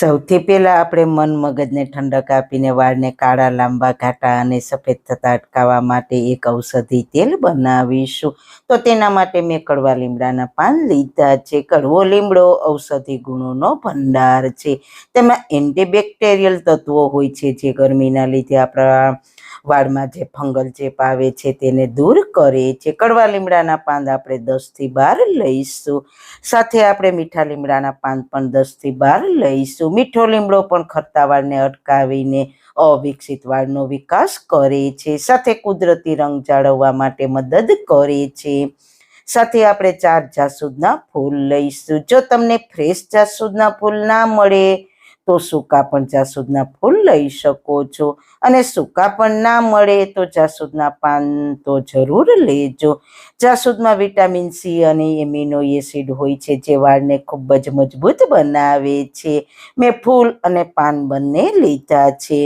સૌથી પહેલાં આપણે મન મગજને ઠંડક આપીને વાળને કાળા, લાંબા, ઘાટા અને સફેદ થતા અટકાવવા માટે એક ઔષધિ તેલ બનાવીશું. તો તેના માટે મેં કડવા લીમડાના પાન લીધા છે. કડવો લીમડો ઔષધિ ગુણોનો ભંડાર છે. તેમાં એન્ટીબેક્ટેરિયલ તત્વો હોય છે જે ગરમીના લીધે આપણા વાળમાં જે ફંગલ ચેપ આવે છે તેને દૂર કરે છે. કડવા લીમડાના પાન આપણે દસથી બાર લઈશું. સાથે આપણે મીઠા લીમડાના પાન પણ દસથી બાર લઈશું. મીઠો લીમડો પણ ખરતા વાળને અટકાવીને અવિકસિત વાળનો વિકાસ કરે છે. સાથે કુદરતી રંગ જાળવવા માટે મદદ કરે છે. સાથે આપણે ચાર જાસૂદના ફૂલ લઈશું. જો તમને ફ્રેશ જાસૂદના ફૂલ ના મળે તો સૂકા પણ જાસૂદના ફૂલ લઈ શકો છો. અને સૂકા પણ ના મળે તો જાસૂદના પાન તો જરૂર લેજો. જાસૂદમાં વિટામિન સી અને એમિનો એસિડ હોય છે જે વાળને ખૂબ જ મજબૂત બનાવે છે. મેં ફૂલ અને પાન બંને લીધા છે.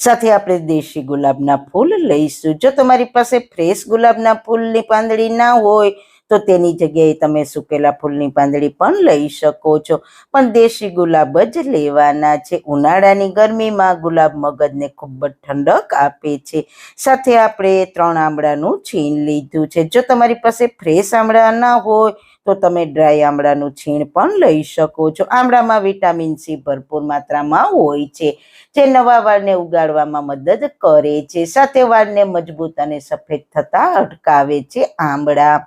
સાથે આપણે દેશી ગુલાબના ફૂલ લઈશું. જો તમારી પાસે ફ્રેશ ગુલાબના ફૂલની પાંદડી ના હોય તો તેની જગ્યાએ તમે સુકેલા ફૂલની પાંદડી પણ લઈ શકો છો. પણ દેશી ગુલાબ જ લેવાના છે. ઉનાળાની ગરમીમાં ગુલાબ મગજને ખૂબ જ ઠંડક આપે છે. સાથે આપણે ત્રણ આંબળાનું છીણ લીધું છે. જો તમારી પાસે ફ્રેશ આંબળા ના હોય, તો તમે ડ્રાય આમળાનું છીણ પણ લઈ શકો છો. આમળામાં વિટામિન સી ભરપૂર માત્રામાં હોય છે, જે નવા વાળને ઉગાડવામાં મદદ કરે છે. સાથે વાળને મજબૂત અને સફેદ થતા અટકાવે છે આંબળા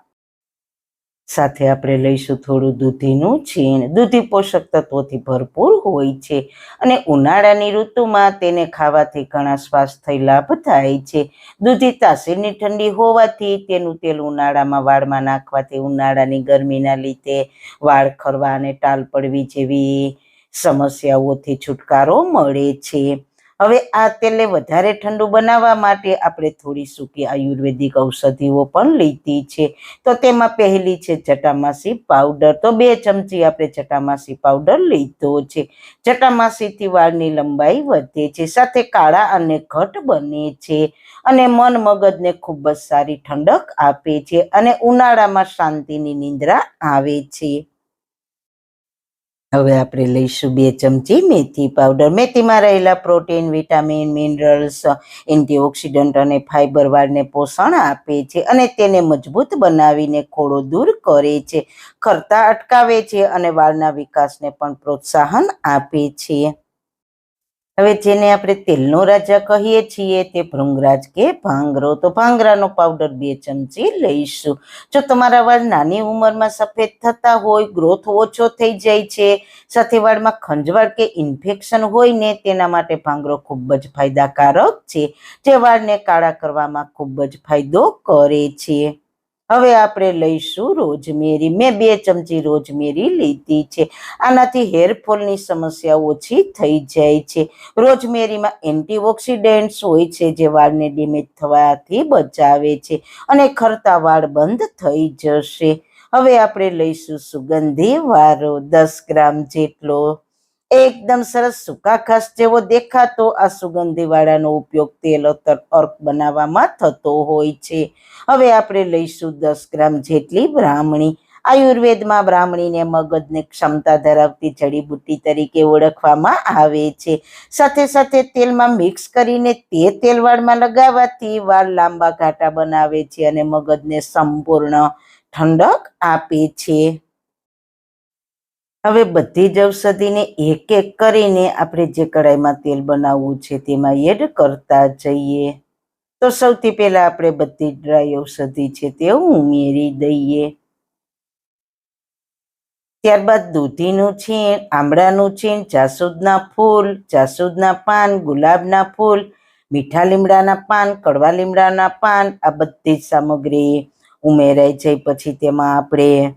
સાથે આપણે લઈશું થોડું દૂધીનું છીણ. દૂધી પોષક તત્વોથી ભરપૂર હોય છે અને ઉનાળાની ઋતુમાં તેને ખાવાથી ઘણા સ્વાસ્થ્ય લાભ થાય છે. દૂધી તાસીરની ઠંડી હોવાથી તેનું તેલ ઉનાળામાં વાળમાં નાખવાથી ઉનાળાની ગરમીના લીધે વાળ ખરવા અને ટાલ પડવી જેવી સમસ્યાઓથી છુટકારો મળે છે. હવે આ તેલને વધારે ઠંડુ બનાવવા માટે આપણે થોડી સૂકી આયુર્વેદિક ઔષધિઓ પણ લીધી છે. તો તેમાં પહેલી છે જટામાસી પાવડર. તો બે ચમચી આપણે જટામાસી પાવડર લીધો છે. જટામાસીથી વાળની લંબાઈ વધે છે, સાથે કાળા અને ઘટ બને છે. અને મન મગજને ખૂબ જ સારી ઠંડક આપે છે અને ઉનાળામાં શાંતિની નિંદ્રા આવે છે. હવે આપણે લઈશું બે ચમચી મેથી પાવડર મેથીમાં રહેલા પ્રોટીન વિટામિન મિનરલ્સ એન્ટીઓક્સિડન્ટ અને ફાઇબર વાળને પોષણ આપે છે અને તેને મજબૂત બનાવીને ખોડો દૂર કરે છે. ખરતા અટકાવે છે અને વાળના વિકાસને પણ પ્રોત્સાહન આપે છે. હવે જેને આપણે તેલનો રાજા કહીએ છીએ તે ભૃંગરાજ કે ભાંગરો. તો ભાંગરાનો પાવડર બે ચમચી લઈશું. જો તમારા વાળ નાની ઉંમરમાં સફેદ થતા હોય ગ્રોથ ઓછો થઈ જાય છે, સાથે વાળમાં ખંજવાળ કે ઇન્ફેક્શન હોય ને, તેના માટે ભાંગરો ખૂબ જ ફાયદાકારક છે, જે વાળને કાળા કરવામાં ખૂબ જ ફાયદો કરે છે. હવે આપણે લઈશું રોજમેરી. મેં બે ચમચી રોજમેરી લીધી છે. આનાથી હેરફોલની સમસ્યા ઓછી થઈ જાય છે. રોજમેરીમાં એન્ટીઓક્સિડન્ટ્સ હોય છે જે વાળને ડેમેજ થવાથી બચાવે છે અને ખરતા વાળ બંધ થઈ જશે. હવે આપણે લઈશું સુગંધી વારો દસ ગ્રામ જેટલો એકદમ સરસ સૂકા ઘાસ જેવો દેખાતો. આ સુગંધી વાળાનો ઉપયોગ તેલ અત્તર અર્ક બનાવવામાં થતો હોય છે. હવે આપણે લઈશું દસ ગ્રામ જેટલી બ્રાહ્મણી. આયુર્વેદમાં બ્રાહ્મણીને મગજને ક્ષમતા ધરાવતી જડીબુટ્ટી તરીકે ઓળખવામાં આવે છે. સાથે સાથે તેલમાં મિક્સ કરીને તે તેલ વાળમાં લગાવવાથી વાળ લાંબા ઘાટા બનાવે છે અને મગજને સંપૂર્ણ ઠંડક આપે છે. હવે બધી જ ઔષધિને એક એક કરીને આપણે જે કડાઈમાં તેલ બનાવવું છે તેમાં એડ કરતા જઈએ. તો સૌથી પહેલા આપણે બધી ડ્રાય ઔષધિ છે તે ઉમેરી દઈએ. ત્યારબાદ દૂધીનું છીણ, આમળાનું છીણ, જાસૂદના ફૂલ, જાસૂદના પાન, ગુલાબના ફૂલ, મીઠા લીમડાના પાન, કડવા લીમડાના પાન, આ બધી જ સામગ્રી ઉમેરાઈ જાય પછી તેમાં આપણે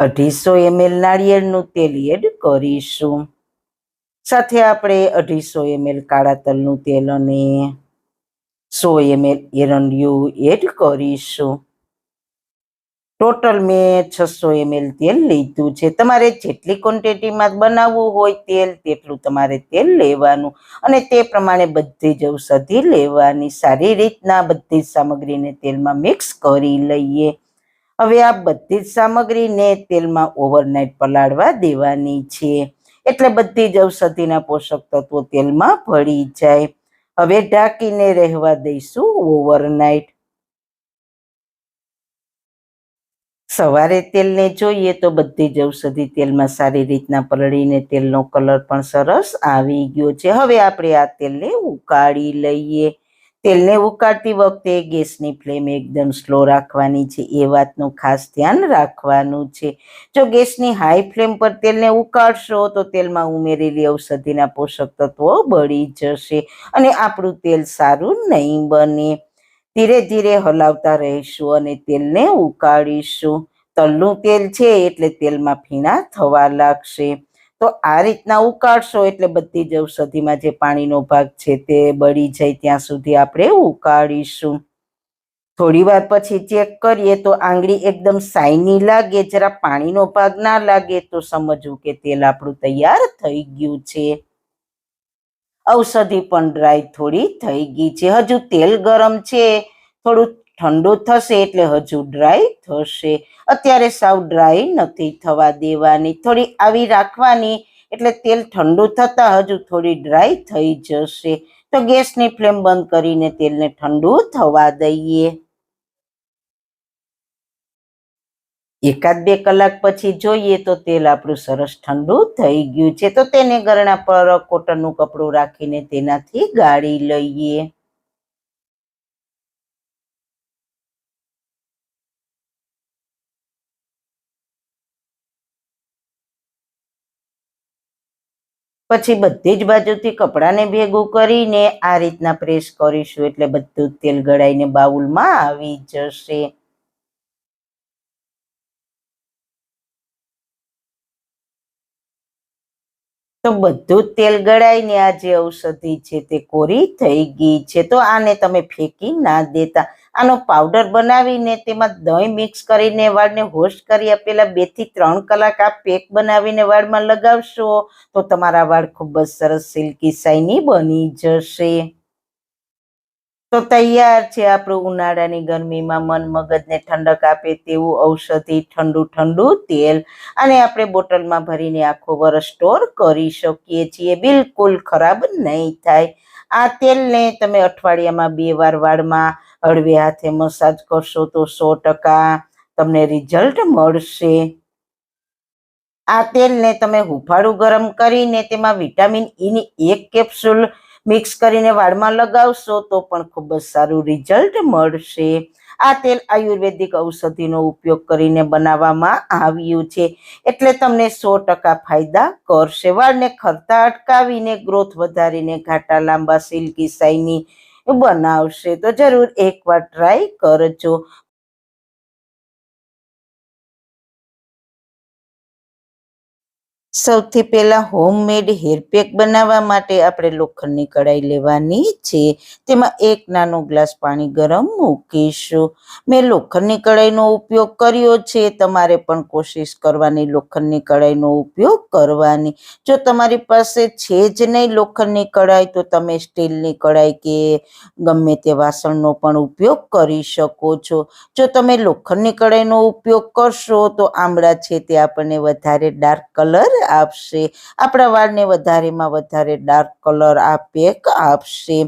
અઢીસો એમએલ નાળિયેરનું તેલ એડ કરીશું. સાથે આપણે અઢીસો એમએલ કાળા તલનું તેલ અને સો એમએલ એરંડિયું એડ કરીશું. ટોટલ મેં છસો એમએલ તેલ લીધું છે. તમારે જેટલી ક્વોન્ટિટીમાં બનાવવું હોય તેલ, તેટલું તમારે તેલ લેવાનું. અને તે પ્રમાણે બધી જ ઔષધિ લેવાની. સારી રીતના બધી સામગ્રીને તેલમાં મિક્સ કરી લઈએ. હવે આ બધી જ સામગ્રીને તેલમાં ઓવરનાઇટ પલાળવા દેવાની છે. એટલે બધી જ ઔષધિના પોષક તત્વો તેલમાં ભળી જાય. હવે ઢાંકીને રહેવા દઈશું ઓવરનાઇટ સવારે તેલને જોઈએ તો બધી જ ઔષધિ તેલમાં સારી રીતના પલળીને તેલનો કલર પણ સરસ આવી ગયો છે. હવે આપણે આ તેલને ઉકાળી લઈએ. તેલને ઉકાળતી વખતે ગેસની ફ્લેમ એકદમ સ્લો રાખવાની છે, એ વાતનું ખાસ ધ્યાન રાખવાનું છે. જો ગેસની હાઈ ફ્લેમ પર તેલને ઉકાળશો, તો તેલમાં ઉમેરેલી ઔષધિના પોષક તત્વો બળી જશે અને આપણું તેલ સારું નહીં બને. ધીરે ધીરે હલાવતા રહીશું અને તેલને ઉકાળીશું. તલનું તેલ છે એટલે તેલમાં ફીણા થવા લાગશે. તો આ રીતના ઉકાળશો એટલે બધી જ ઔષધિમાં જે પાણીનો ભાગ છે તે બળી જાય ત્યાં સુધી આપણે ઉકાળીશું. થોડી વાર પછી ચેક કરીએ તો આંગળી એકદમ સાઈની લાગે, જરા પાણીનો ભાગ ના લાગે તો સમજવું કે તેલ આપણું તૈયાર થઈ ગયું છે. ઔષધિ પણ ડ્રાય થોડી થઈ ગઈ છે. હજુ તેલ ગરમ છે. થોડું ઠંડુ થશે એટલે હજુ ડ્રાય થશે. અત્યારે સાવ ડ્રાય નથી થવા દેવાની. થોડી આવી રાખવાની, એટલે તેલ ઠંડુ થતાં હજુ થોડી ડ્રાય થઈ જશે. તો ગેસની ફ્લેમ બંધ કરીને તેલને ઠંડુ થવા દઈએ. એકાદ બે કલાક પછી જોઈએ તો તેલ આપણું સરસ ઠંડુ થઈ ગયું છે. તો તેને ગરણા પર કોટનનું કપડું રાખીને તેનાથી ગાળી લઈએ. પછી બધી જ બાજુથી કપડાને ભેગું કરીને આ રીતના પ્રેસ કરીશું એટલે બધું તેલ ગળાઈને બાઉલમાં આવી જશે. તો બધું તેલ ગળાઈને આ જે ઔષધિ છે તે કોરી થઈ ગઈ છે. તો આને તમે ફેંકી ના દેતા. આનો પાવડર બનાવીને તેમાં દહીં મિક્સ કરીને વાળને હોસ્ટ કરી આપેલા બેથી ત્રણ કલાક આ પેક બનાવીને વાળમાં લગાવશો તો તમારા વાળ ખૂબ જ સરસ સિલ્કી શાઇની બની જશે. તો તૈયાર છે આપણું ઉનાળાની ગરમીમાં મન મગજને ઠંડક આપે તેવું ઔષધિ ઠંડુ ઠંડુ તેલ અને આપણે બોટલમાં ભરીને આખો વરસ સ્ટોર કરી શકીએ છીએ. બિલકુલ ખરાબ નહીં થાય. આ તેલને તમે અઠવાડિયામાં બે વાર વાળમાં હળવે હાથે મસાજ કરશો તો સો ટકા તમને રિઝલ્ટ મળશે. આ તેલને તમે હુફાળું ગરમ કરીને તેમાં વિટામિન ઈની એક કેપ્સ્યુલ મિક્સ કરીને વાળમાં લગાવશો તો પણ ખૂબ જ સારું રિઝલ્ટ મળશે. આ તેલ આયુર્વેદિક ઔષધિનો ઉપયોગ કરીને બનાવવામાં આવ્યું છે. એટલે તમને સો ટકા ફાયદા કરશે. વાળને ખરતા અટકાવીને ગ્રોથ વધારીને ઘાટા લાંબા, સિલ્કી શાઇની બનાવશે તો જરૂર એકવાર ટ્રાય કરજો. સૌથી પહેલા હોમમેડ હેરપેક બનાવવા માટે આપણે લોખંડની કઢાઈ લેવાની છે. તેમાં એક નાનો ગ્લાસ પાણી ગરમ મૂકીશું. મેં લોખંડની કઢાઈનો ઉપયોગ કર્યો છે. તમારે પણ કોશિશ કરવાની લોખંડની કઢાઈનો ઉપયોગ કરવાની. જો તમારી પાસે છે જ નહીં લોખંડની કઢાઈ, તો તમે સ્ટીલની કઢાઈ કે ગમે તે વાસણનો પણ ઉપયોગ કરી શકો છો. જો તમે લોખંડની કઢાઈનો ઉપયોગ કરશો, તો આમળા છે તે આપણને વધારે ડાર્ક કલર આપશે. આપણા વાળને વધારેમાં વધારે ડાર્ક કલર આપે આપશે.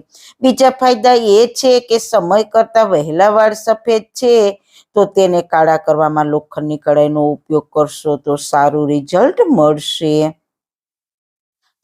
બીજા ફાયદા એ છે કે સમય કરતાં વહેલા વાળ સફેદ છે. તો તેને કાળા કરવામાં લોખંડની કઢાઈનો ઉપયોગ કરશો તો સારું રિઝલ્ટ મળશે.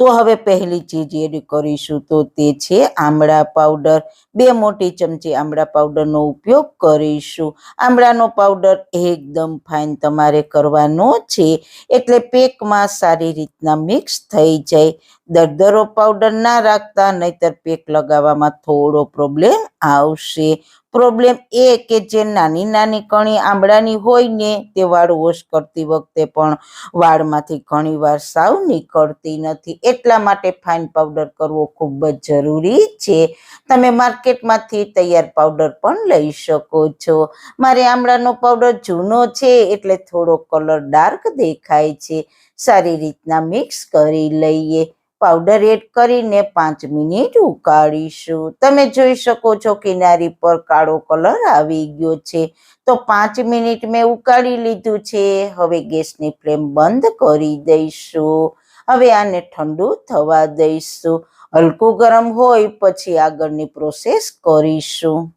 તો હવે પહેલી ચીજ એડ કરીશું તો તે છે આમળા પાવડર. બે મોટી ચમચી આમળા પાવડરનો ઉપયોગ કરીશું. આમળાનો પાવડર એકદમ ફાઇન તમારે કરવાનો છે. એટલે પેકમાં સારી રીતના મિક્સ થઈ જાય. દરદરો પાવડર ના રાખતા નહીતર પેક લગાવવામાં થોડો પ્રોબ્લેમ આવશે. પ્રોબ્લેમ એ કે જે નાની નાની કણી આંબળાની હોય ને તે વાળ વોશ કરતી વખતે પણ વાળમાંથી ઘણીવાર સાવ નીકળતી નથી. એટલા માટે ફાઇન પાવડર કરવો ખૂબ જ જરૂરી છે. તમે માર્કેટમાંથી તૈયાર પાવડર પણ લઈ શકો છો. મારે આમળાનો પાવડર જૂનો છે એટલે થોડો કલર ડાર્ક દેખાય છે. સારી રીતના મિક્સ કરી લઈએ. પાવડર એડ કરીને પાંચ મિનિટ ઉકાળીશું. તમે જોઈ શકો છો કિનારી પર કાળો કલર આવી ગયો છે. તો પાંચ મિનિટ મેં ઉકાળી લીધું છે. હવે ગેસની ફ્લેમ બંધ કરી દઈશું. હવે આને ઠંડુ થવા દઈશું. હલકું ગરમ હોય પછી આગળની પ્રોસેસ કરીશું.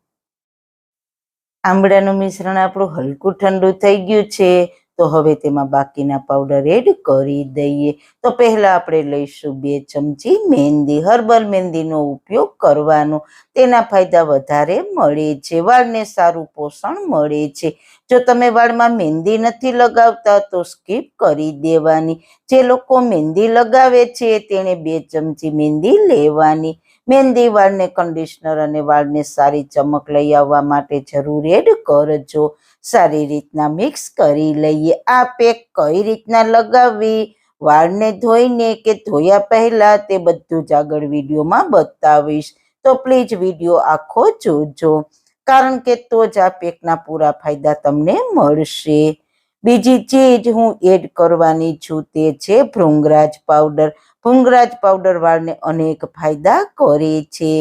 આંબળાનું મિશ્રણ આપણું હલકું ઠંડુ થઈ ગયું છે. તો હવે તેમાં બાકીના પાવડર એડ કરી દઈએ. તો પહેલાં આપણે લઈશું બે ચમચી મહેંદી હર્બલ મહેંદીનો ઉપયોગ કરવાનો. તેના ફાયદા વધારે મળે છે. વાળને સારું પોષણ મળે છે. જો તમે વાળમાં મહેંદી નથી લગાવતા તો સ્કીપ કરી દેવાની. જે લોકો મહેંદી લગાવે છે તેણે બે ચમચી મહેંદી લેવાની. મહેંદી વાળને કન્ડિશનર અને વાળને સારી ચમક લઈ આવવા માટે જરૂર એડ કરજો. સારી રીતના મિક્સ કરી લઈએ. આ પેક કઈ રીતના લગાવવી? વાળને ધોઈને કે ધોયા પહેલા તે બધું જ આગળ વિડીયોમાં બતાવીશ. તો પ્લીઝ વીડિયો આખો જોજો. કારણ કે તો જ આ પેકના પૂરા ફાયદા તમને મળશે. બીજી ચીજ હું એડ કરવાની છું તે છે ભૃંગરાજ પાવડર ભૃંગરાજ પાવડર વાળને અનેક ફાયદા કરે છે.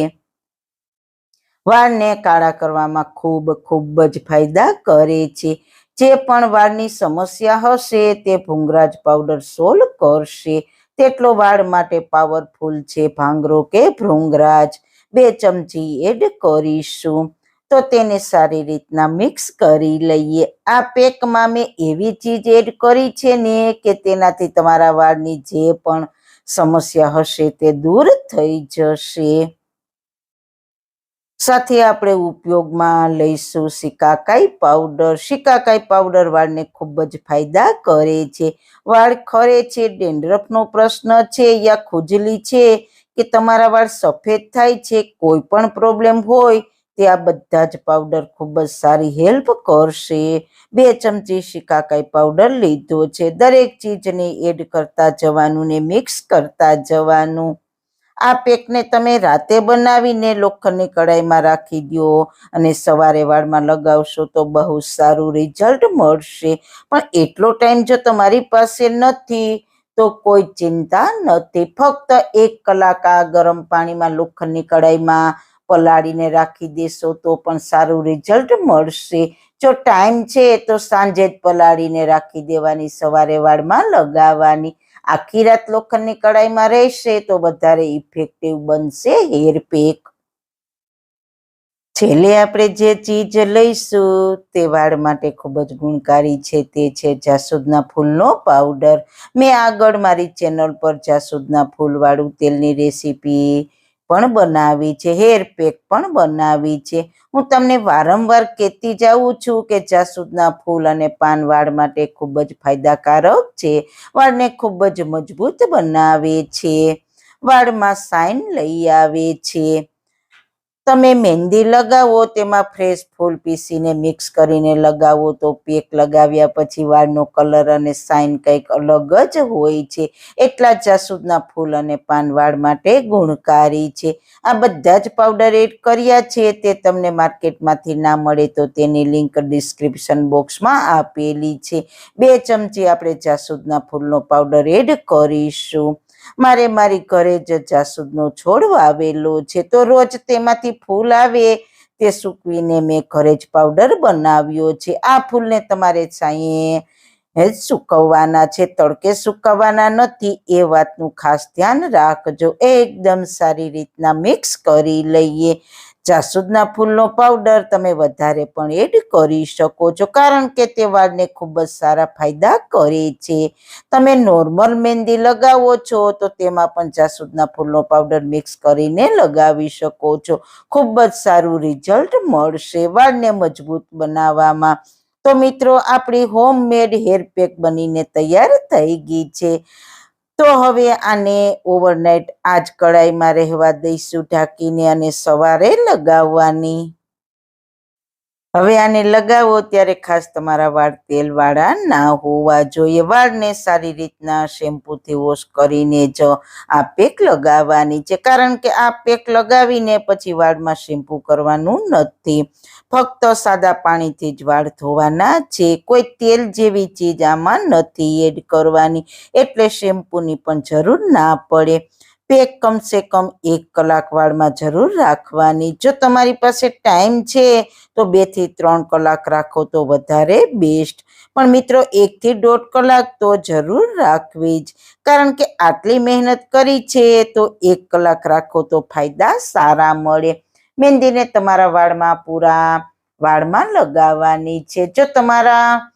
વાળને કાળા કરવામાં ખૂબ ખૂબ જ ફાયદા કરે છે. જે પણ વાળની સમસ્યા હશે, તે ભૂંગરાજ પાવડર સોલ્વ કરશે. તેટલો વાળ માટે પાવરફુલ છે ભાંગરો કે ભૃંગરાજ. બે ચમચી એડ કરીશું. તો તેને સારી રીતના મિક્સ કરી લઈએ. આ પેકમાં મેં એવી ચીજ એડ કરી છે ને કે તેનાથી તમારા વાળની જે પણ સમસ્યા હશે તે દૂર થઈ જશે. સાથે આપણે ઉપયોગમાં લઈશું શિકાકાઈ પાવડર. શિકાકાઈ પાવડર વાળને ખૂબ જ ફાયદા કરે છે. વાળ ખરે છે, ડેન્ડ્રફનો પ્રશ્ન છે યા ખુજલી છે કે તમારા વાળ સફેદ થાય છે, કોઈ પણ પ્રોબ્લેમ હોય, તે આ બધા જ પાવડર ખૂબ જ સારી હેલ્પ કરશે. બે ચમચી શિકાકાઈ પાવડર લીધો છે. દરેક ચીજને એડ કરતા જવાનું ને મિક્સ કરતા જવાનું. આ પેકને તમે રાતે બનાવીને લોખંડની કડાઈમાં રાખી દો અને સવારે વાળમાં લગાવશો તો બહુ સારું રિઝલ્ટ મળશે. પણ એટલો ટાઈમ જો તમારી પાસે નથી, તો કોઈ ચિંતા નથી. ફક્ત એક કલાક આ ગરમ પાણીમાં લોખંડની કડાઈમાં પલાળીને રાખી દેશો તો પણ સારું રિઝલ્ટ મળશે. જો ટાઈમ છે તો સાંજે જ પલાળીને રાખી દેવાની, સવારે વાળમાં લગાવવાની. આખી રાત લોખંડની કડાઈમાં રહેશે તો વધારે ઇફેક્ટિવ બનશે હેર પેક છેલ્લે આપણે જે ચીજ લઈશું તે વાળ માટે ખૂબ જ ગુણકારી છે તે છે જાસૂદના ફૂલનો પાવડર મેં આગળ મારી ચેનલ પર જાસૂદના ફૂલવાળું તેલની રેસીપી પણ બનાવી છે હેર પેક પણ બનાવી છે. હું તમને વારંવાર કહેતી જાઉં છું કે જાસૂદના ફૂલ અને પાન વાળ માટે ખૂબ જ ફાયદાકારક છે. વાળને ખૂબ જ મજબૂત બનાવે છે. વાળમાં સાઇન લઈ આવે છે. તમે મહેંદી લગાવો, તેમાં ફ્રેશ ફૂલ પીસીને મિક્સ કરીને લગાવો તો પેક લગાવ્યા પછી વાળનો કલર અને સાઇન કંઈક અલગ જ હોય છે. એટલા જાસૂદના ફૂલ અને પાન વાળ માટે ગુણકારી છે. આ બધા જ પાવડર એડ કર્યા છે, તે તમને માર્કેટમાંથી ના મળે તો તેની લિંક ડિસ્ક્રિપ્શન બોક્સમાં આપેલી છે. બે ચમચી આપણે જાસૂદના ફૂલનો પાવડર એડ કરીશું. મારે મારી ઘરે જ જાસૂદનો છોડ વાવેલો છે. તો રોજ તેમાંથી ફૂલ આવે, તે સૂકવીને મેં ઘરે જ પાવડર બનાવ્યો છે. આ ફૂલને તમારે સાંયે જ સૂકવવાના છે. તડકે સૂકવવાના નથી, એ વાતનું ખાસ ધ્યાન રાખજો. એકદમ સારી રીતના મિક્સ કરી લઈએ. જાસૂદના ફૂલનો પાવડર તમે વધારે પણ એડ કરી શકો છો, કારણ કે તે વાળને ખૂબ જ સારા ફાયદા કરે છે. તમે નોર્મલ મહેંદી લગાવો છો, તો તેમાં પણ જાસૂદના ફૂલનો પાવડર મિક્સ કરીને લગાવી શકો છો. ખૂબ જ સારું રિઝલ્ટ મળશે વાળને મજબૂત બનાવવામાં. તો મિત્રો, આપણી હોમમેડ હેર પેક બનીને તૈયાર થઈ ગઈ છે. તો હવે આને ઓવરનાઇટ આજ કડાઈમાં રહેવા દઈશું. ઢાંકીને અને સવારે લગાવવાની. હવે આને લગાવો ત્યારે ખાસ તમારા વાળ તેલવાળા ના હોવા જોઈએ. વાળને સારી રીતના શેમ્પૂથી વોશ કરીને જ આ પેક લગાવવાની છે. કારણ કે આ પેક લગાવીને પછી વાળમાં શેમ્પૂ કરવાનું નથી. ફક્ત સાદા પાણીથી જ વાળ ધોવાના છે. કોઈ તેલ જેવી ચીજ આમાં નથી એડ કરવાની. એટલે શેમ્પૂની પણ જરૂર ના પડે. પેક કમસે કમ એક કલાક વાળમાં જરૂર રાખવાની. જો તમારી પાસે ટાઈમ છે, તો બેથી ત્રણ કલાક રાખો તો વધારે બેસ્ટ. પણ મિત્રો, એક થી દોઢ કલાક તો જરૂર રાખવી જ. કારણ કે આટલી મહેનત કરી છે, તો એક કલાક રાખો તો ફાયદા સારા મળે. મહેંદીને તમારા વાળમાં પૂરા વાળમાં લગાવવાની છે. જો તમારા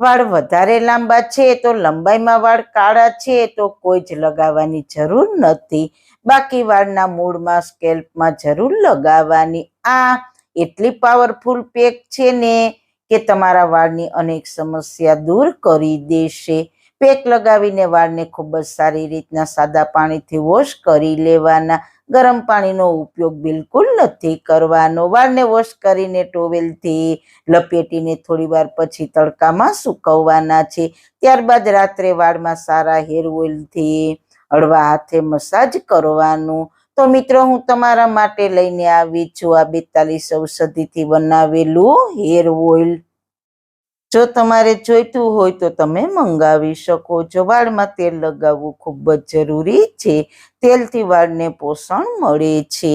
વાળ વધારે લાંબા છે, તો લંબાઈમાં વાળ કાળા છે, તો કોઈ જ લગાવવાની જરૂર નથી. બાકી વાળના મૂળમાં, સ્કેલ્પમાં જરૂર લગાવવાની. આ એટલી પાવરફુલ પેક છે ને કે તમારા વાળની અનેક સમસ્યા દૂર કરી દેશે. પેક લગાવીને વાળને ખૂબ જ સારી રીતના સાદા પાણીથી વોશ કરી લેવાના. ગરમ પાણીનો ઉપયોગ બિલકુલ નથી કરવાનો. વાળને વોશ કરીને ટોવેલથી લપેટીને થોડી વાર પછી તડકામાં સૂકવવાના છે. ત્યારબાદ રાત્રે વાળમાં સારા હેર ઓઇલથી હળવા હાથે મસાજ કરવાનું. તો મિત્રો, હું તમારા માટે લઈને આવી છું આ બેતાલીસ ઔષધિથી બનાવેલું હેર ઓઇલ. જો તમારે જોઈતું હોય તો તમે મંગાવી શકો. છો વાળમાં તેલ લગાવવું ખૂબ જ જરૂરી છે. તેલથી વાળને પોષણ મળે છે.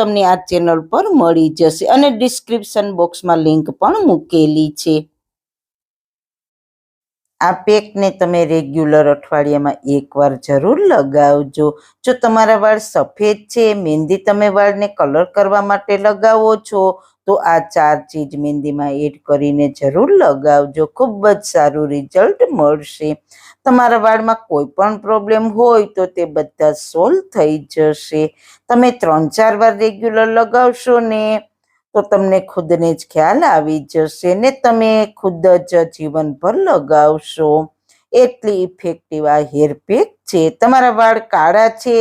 તમને આ ચેનલ પર મળી જશે અને ડિસ્ક્રિપ્શન બોક્સમાં લિંક પણ મૂકેલી છે. આ પેકને તમે રેગ્યુલર અઠવાડિયામાં એકવાર જરૂર લગાવજો. જો તમારા વાળ સફેદ છે, મહેંદી તમે વાળને કલર કરવા માટે લગાવો છો તો આ ચાર ચીજ મહેંદીમાં એડ કરીને જરૂર લગાવજો. ખૂબ જ સારું રિઝલ્ટ મળશે. તમારા વાળમાં કોઈ પણ પ્રોબ્લેમ હોય તો તે બધા સોલ્વ થઈ જશે. તમે ત્રણ ચાર વાર રેગ્યુલર લગાવશો ને તો તમને ખુદને જ ખ્યાલ આવી જશે ને તમે ખુદ જ જીવનભર લગાવશો. એટલી ઇફેક્ટિવ આ હેર પેક છે. તમારા વાળ કાળા છે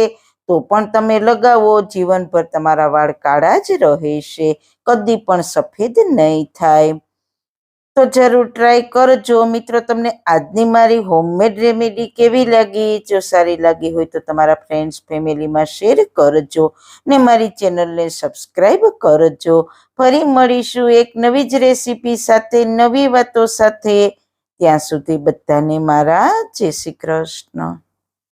તો પણ તમે લગાવો, જીવનભર તમારા વાળ કાળા જ રહેશે, કદી પણ સફેદ નહીં થાય. તો જરૂર ટ્રાય કરજો. મિત્રો, તમને આજની મારી હોમમેડ રેમેડી કેવી લાગી? જો સારી લાગી હોય તો તમારા ફ્રેન્ડ્સ ફેમિલીમાં શેર કરજો ને મારી ચેનલને સબસ્ક્રાઈબ કરજો. ફરી મળીશું એક નવી જ રેસીપી સાથે, નવી વાતો સાથે. ત્યાં સુધી બધાને મારા જય શ્રી કૃષ્ણ.